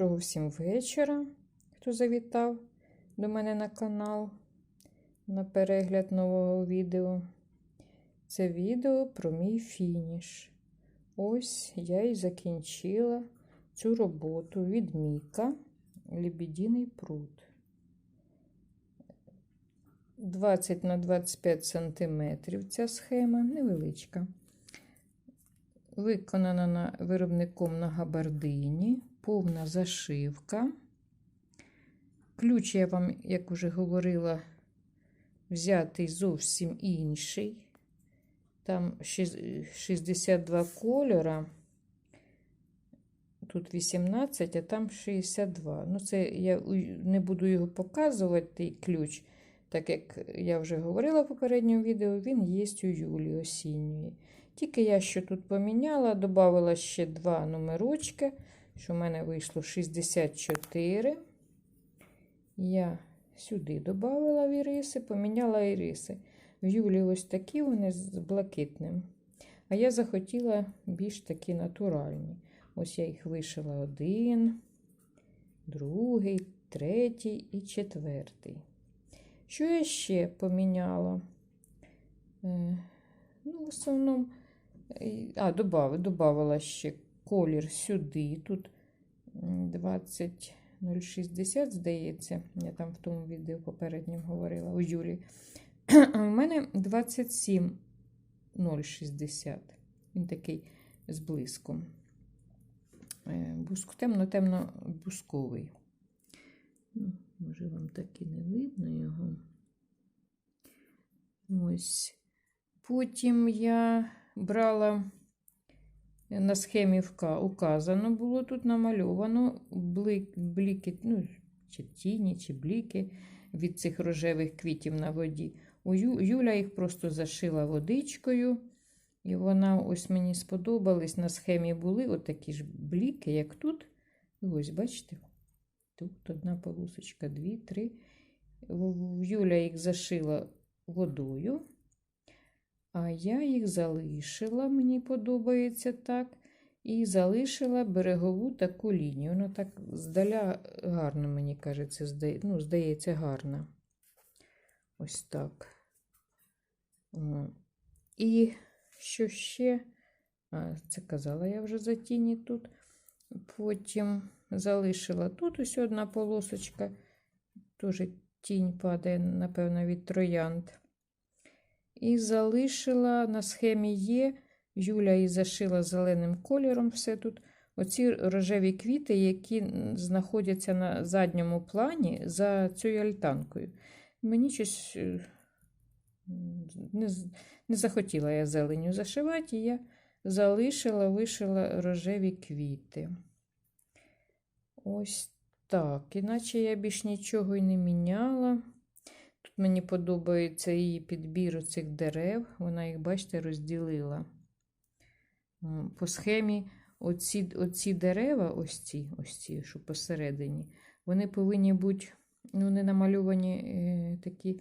Доброго всім вечора, хто завітав до мене на канал на перегляд нового відео. Це відео про мій фініш. Ось я і закінчила цю роботу від Міка Лебединий пруд. 20 на 25 см ця схема невеличка. Виконана виробником на габардині, повна зашивка. Ключ я вам, як вже говорила, взятий зовсім інший. Там 62 кольора. Тут 18, а там 62. Ну, це я не буду його показувати, ключ, так як я вже говорила в попередньому відео, він є у Юлі осінньої. Тільки я що тут поміняла, додала ще два номерочки, що в мене вийшло 64. Я сюди додала іриси, поміняла іриси. В Юлі ось такі вони з блакитним. А я захотіла більш такі натуральні. Ось я їх вишила один, другий, третій і четвертий. Що я ще поміняла? Ну, в основному, а, добав, добавила ще колір сюди. Тут 20060, здається, я там в тому відео попередньому говорила у Юлі. У мене 27060. Він такий з блиском. Буск, темно-темно бусковий. Ну, Може, вам так і не видно його. Ось. Потім я брала на схемі указано було тут намальовано блик, бліки, ну, чи тіні, чи бліки від цих рожевих квітів на воді. У Ю, Юля їх просто зашила водичкою. І вона ось мені сподобалась. На схемі були отакі ж бліки, як тут. І ось, бачите, тут одна полосочка, дві, три. Юля їх зашила водою. А я їх залишила, мені подобається так. І залишила берегову таку лінію. Вона так здаля гарно, мені кажеться, здає, ну, здається, гарна. Ось так. І що ще? А, Це казала я вже за тіні тут. Потім залишила тут ось одна полосочка. Теж тінь падає, напевно, від троянд. І залишила на схемі є. Юля і зашила зеленим кольором все тут. Оці рожеві квіти, які знаходяться на задньому плані за цією альтанкою. Мені щось не не захотіла я зеленю зашивати, і я залишила, вишила рожеві квіти. Ось так. Іначе я більш нічого і не міняла. Мені подобається її підбір цих дерев. Вона їх, бачите, розділила. По схемі оці оці дерева, ось ці, ось ці, що посередині, вони повинні бути ну, не намальовані е, такі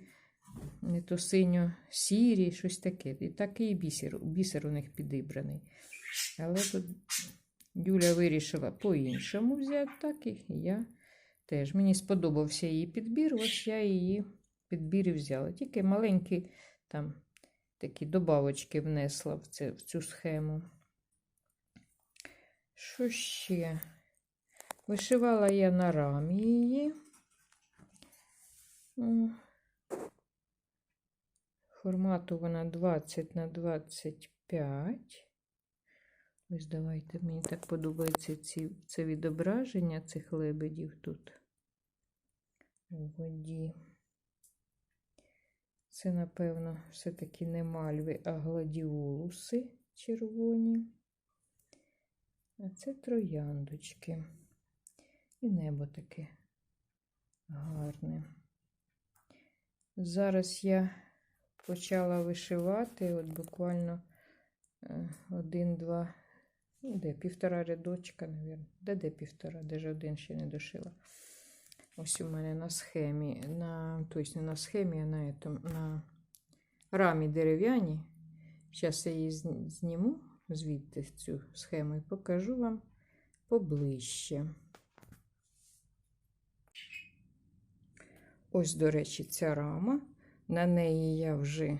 не то синьо-сірі, щось таке. І такий бісер, бісер у них підібраний. Але тут Юля вирішила по-іншому взяти, так і я теж. Мені сподобався її підбір, ось я її підбір взяла. Тільки маленькі там такі добавочки внесла в, це, в цю схему. Що ще? Вишивала я на рамі її. Формату вона 20 на 25. Ось давайте, мені так подобається ці, це відображення цих лебедів тут у воді. Це, напевно, все-таки не мальви, а гладіолуси червоні. А це трояндочки. І небо таке гарне. Зараз я почала вишивати, от буквально е, один-два, ну, де півтора рядочка, мабуть. Де де півтора, де ж один ще не дошила. Ось у мене на схемі, на, тобто не на схемі, а на, этом, на рамі дерев'яній. Зараз я її зніму звідти цю схему і покажу вам поближче. Ось, до речі, ця рама. На неї я вже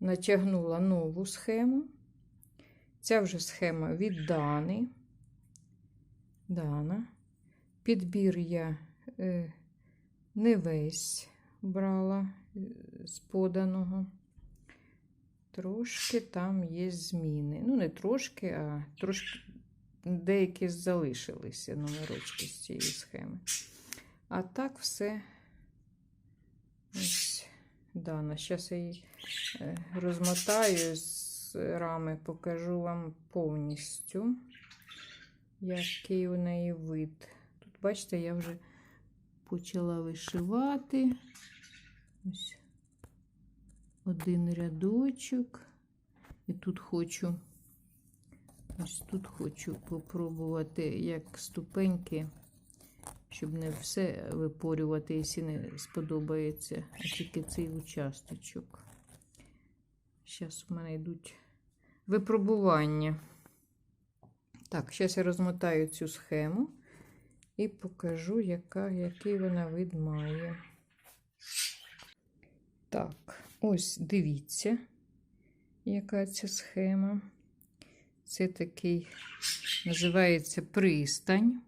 натягнула нову схему. Ця вже схема від Дани. Дана. Підбір я не весь брала е, з поданого. Трошки там є зміни. Ну, не трошки, а трошки деякі залишилися номерочки з цієї схеми. А так все ось Дана. Зараз я її е, розмотаю з рами, покажу вам повністю, який у неї вид. Тут, бачите, я вже почала вишивати. Ось один рядочок. І тут хочу, ось тут хочу попробувати, як ступеньки, щоб не все випорювати, якщо не сподобається, а тільки цей участочок. Зараз у мене йдуть випробування. Так, зараз я розмотаю цю схему і покажу, яка, який вона вид має. Так, ось дивіться, яка ця схема. Це такий, називається пристань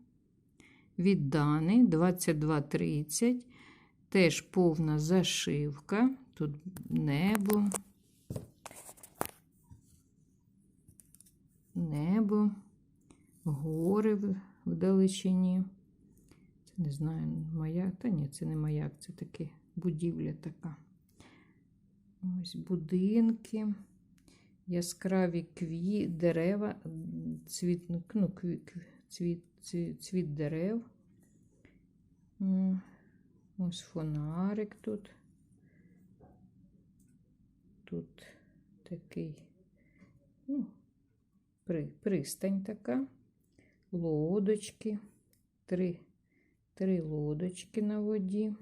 від Дани 2230. Теж повна зашивка. Тут небо. Небо, вдалечині. Це не знаю, маяк. Та ні, це не маяк, це таке будівля така. Ось будинки, яскраві кві, дерева, цвіт, ну, кві, цвіт, цвіт, цвіт дерев. Ось фонарик тут. Тут такий, ну, при, пристань така, лодочки, три, три лодочки на воді.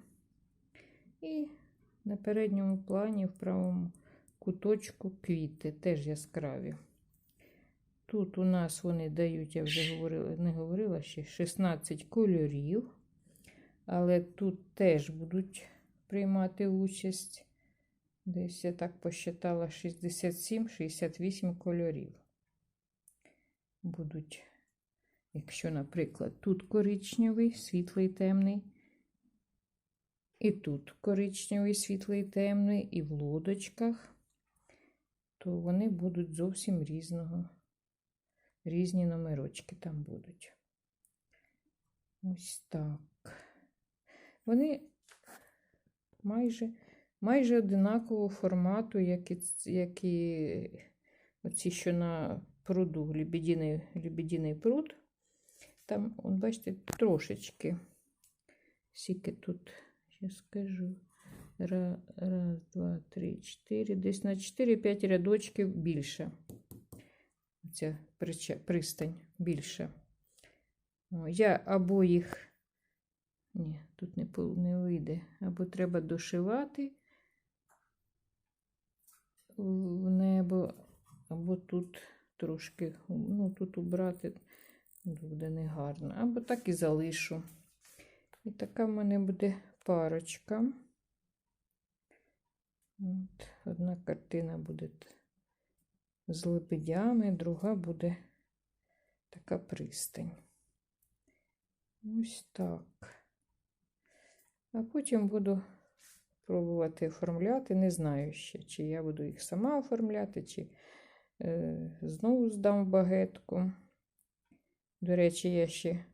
І на передньому плані, в правому куточку квіти, теж яскраві. Тут у нас вони дають, я вже говорила, не говорила ще 16 кольорів, але тут теж будуть приймати участь. Десь я так посчитала 67-68 кольорів. Будуть, якщо, наприклад, тут коричневий, світлий, темний, і тут коричневий, світлий, темний, і в лодочках, то вони будуть зовсім різного. Різні номерочки там будуть. Ось так. Вони майже, майже одинакового формату, як і, як і оці, що на пруду, лебединий пруд. Там, от бачите, трошечки. Скільки тут, я скажу. Раз, два, три, чотири. Десь на 4-5 рядочків більше. Ця пристань більше. О, Я або їх. Ні, тут не, не вийде. Або треба дошивати в небо, або тут трошки, ну, тут убрати буде негарно. Або так і залишу. І така в мене буде парочка. От, одна картина буде з лебедями, друга буде така пристань. Ось так. А потім буду пробувати оформляти. Не знаю ще, чи я буду їх сама оформляти, чи е, знову здам в багетку. До речі, я ще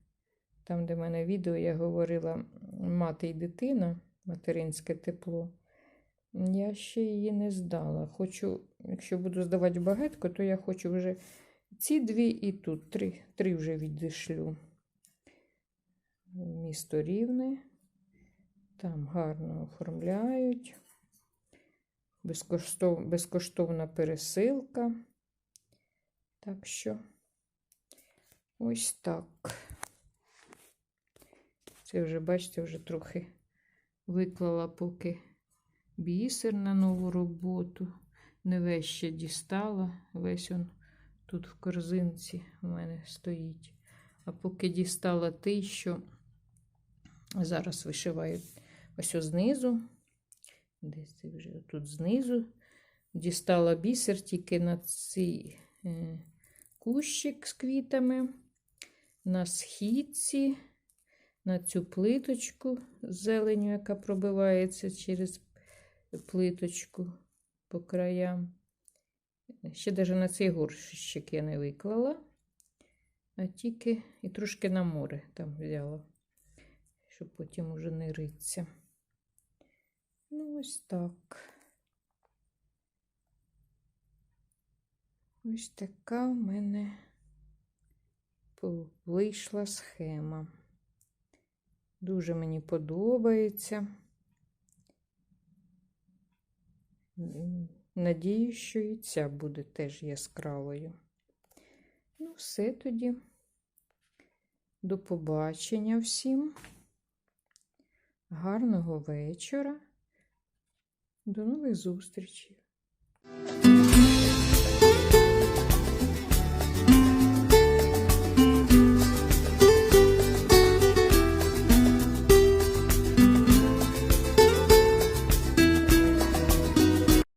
там, де в мене відео, я говорила мати і дитина, материнське тепло. Я ще її не здала. Хочу, якщо буду здавати в багетку, то я хочу вже ці дві і тут. Три, три вже відійшлю. Місто Рівне. Там гарно оформляють. Безкоштов, безкоштовна пересилка. Так що ось так. Це вже, бачите, вже трохи виклала поки бісер на нову роботу. Не весь ще дістала. Весь он тут в корзинці у мене стоїть. А поки дістала той, що зараз вишиваю ось ось знизу. Десь це вже тут знизу. Дістала бісер тільки на цей е, кущик з квітами, на східці, на цю плиточку з зеленю, яка пробивається через плиточку по краям. Ще навіть на цей горщик я не виклала, а тільки і трошки на море там взяла, щоб потім уже не риться. Ну, ось так. Ось така в мене вийшла схема. Дуже мені подобається. Надію, що і ця буде теж яскравою. Ну, все тоді. До побачення всім. Гарного вечора. До нових зустрічей.